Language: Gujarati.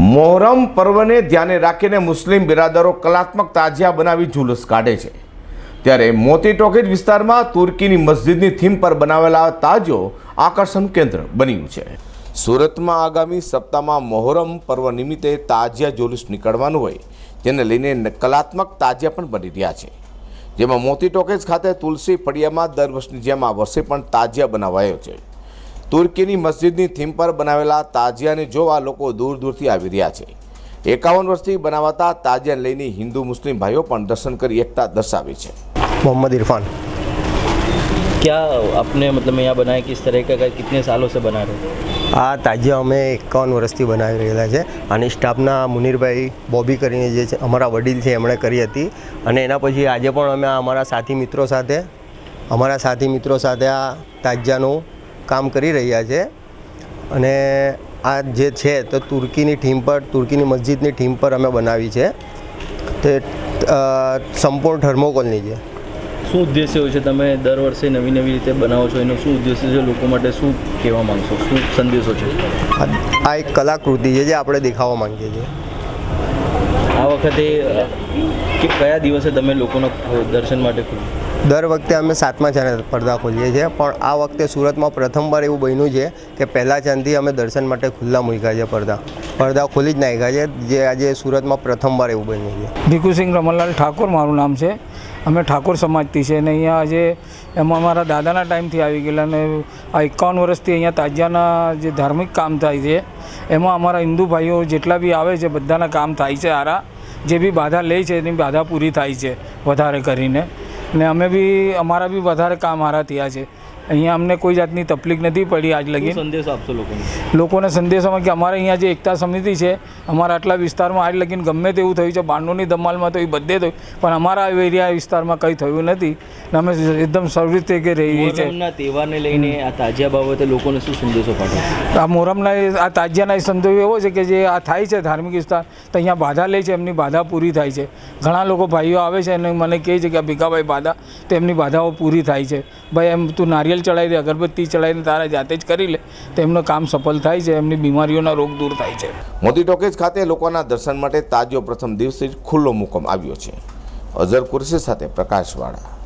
મોહરમ પર્વને ધ્યાને રાખીને મુસ્લિમ બિરાદરો કલાત્મક તાજિયા બનાવી જુલુસ કાઢે છે. ત્યારે મોતી ટોકીજ વિસ્તારમાં તુર્કીની મસ્જિદની થીમ પર બનાવેલા તાજો આકર્ષણ કેન્દ્ર બન્યું છે. સુરતમાં આગામી સપ્તાહમાં મોહરમ પર્વ નિમિત્તે તાજિયા જુલુસ નીકળવાનું હોય, જેને લઈને કલાત્મક તાજિયા પણ બની રહ્યા છે. જેમાં મોતી ટોકેજ ખાતે તુલસી ફળિયામાં દર વર્ષની જેમ આ વર્ષે પણ તાજિયા બનાવાયો છે. તુર્કીની મસ્જિદની થીમ પર બનાવેલા તાજિયાને જોવા લોકો દૂર દૂરથી આવી રહ્યા છે એકાવન વર્ષથી બનાવાતા તાજિયાને લઈને હિન્દુ મુસ્લિમ ભાઈઓ પણ દર્શન કરી એકતા દર્શાવી છે मोहम्मद इरफान क्या आपने मतलब यहाँ बनाया किस तरह का का- कितने सालों से बना रहे हो આ તાજિયા અમે એકાવન વર્ષથી બનાવી રહેલા છે અને સ્ટાફના મુનીરભાઈ બોબી કરીને જે છે અમારા વડીલ છે એમણે કરી હતી અને એના પછી આજે પણ અમે અમારા સાથી મિત્રો સાથે અમારા સાથી મિત્રો સાથે આ તાજિયાનું કામ કરી રહ્યા છે. અને આ જે છે તો તુર્કીની થીમ પર તુર્કીની મસ્જિદની થીમ પર અમે બનાવી છે. તે સંપૂર્ણ થર્મોકોલની છે. શું ઉદ્દેશ્ય હોય છે તમે દર વર્ષે નવી નવી રીતે બનાવો છો? એનો શું ઉદ્દેશ્ય છે? લોકો માટે શું કહેવા માગશો? શું સંદેશો છે? આ એક કલાકૃતિ છે જે આપણે દેખાવા માંગીએ છીએ. આ વખતે કે કયા દિવસે તમે લોકોના દર્શન માટે ખુલ્લું દર વખતે અમે સાતમા ચાંદે પડદા ખોલીએ છીએ, પણ આ વખતે સુરતમાં પ્રથમવાર એવું બન્યું છે કે પહેલા ચાંદથી અમે દર્શન માટે ખુલ્લા મૂક્યા છે પડદા. પડદા ખોલી જ નાખ્યા છે, જે આજે સુરતમાં પ્રથમવાર એવું બન્યું છે. ભીખુસિંહ રમણલાલ ઠાકોર મારું નામ છે. અમે ઠાકોર સમાજથી છે અને અહીંયા આજે એમાં અમારા દાદાના ટાઈમથી આવી ગયેલા અને આ એકાવન વર્ષથી અહીંયા તાજિયાના જે ધાર્મિક કામ થાય છે, એમાં અમારા હિન્દુ ભાઈઓ જેટલા બી આવે છે, બધાના કામ થાય છે આરા જે બી બાધા લે છે, એની બાધા પૂરી થાય છે, વધારે કરીને. ને અમે બી અમારા બી વધારે કામ હારા થયા છે. અહીંયા અમને કોઈ જાતની તકલીફ નથી પડી આજ લગી સંદેશો આપશો લોકોને? લોકોને સંદેશોમાં કે અમારે અહીંયા જે એકતા સમિતિ છે અમારા આટલા વિસ્તારમાં આજ લગીને ગમે તેવું થયું છે બાંડોની ધમાલમાં તો એ બધે થયું પણ અમારા એરિયા વિસ્તારમાં કંઈ થયું નથી. ને અમે એકદમ સરળ રીતે કે રહીએ છીએ. તહેવારને લઈને આ તાજિયા બાબતે લોકોને શું સંદેશો પાઠવો? આ મોહરમના આ તાજિયાના સંદેશો એવો છે કે જે આ થાય છે ધાર્મિક વિસ્તાર તો અહીંયા બાધા લે છે એમની બાધા પૂરી થાય છે. ઘણા લોકો ભાઈઓ આવે છે અને મને કહે છે કે ભીખાભાઈ બાધા તો એમની બાધાઓ પૂરી થાય છે. ભાઈ એમ તું નારિયેલ ચડાવી દે, અગરબત્તી ચડાવીને તારા જાતે જ કરી લે, તો એમનું કામ સફળ થાય છે, એમની બીમારીઓના રોગ દૂર થાય છે. મોતી ટોકેજ ખાતે લોકોના દર્શન માટે તાજો પ્રથમ દિવસે જ ખુલ્લો મૂકવામાં આવ્યો છે. અઝર કુરશી સાથે પ્રકાશવાળા.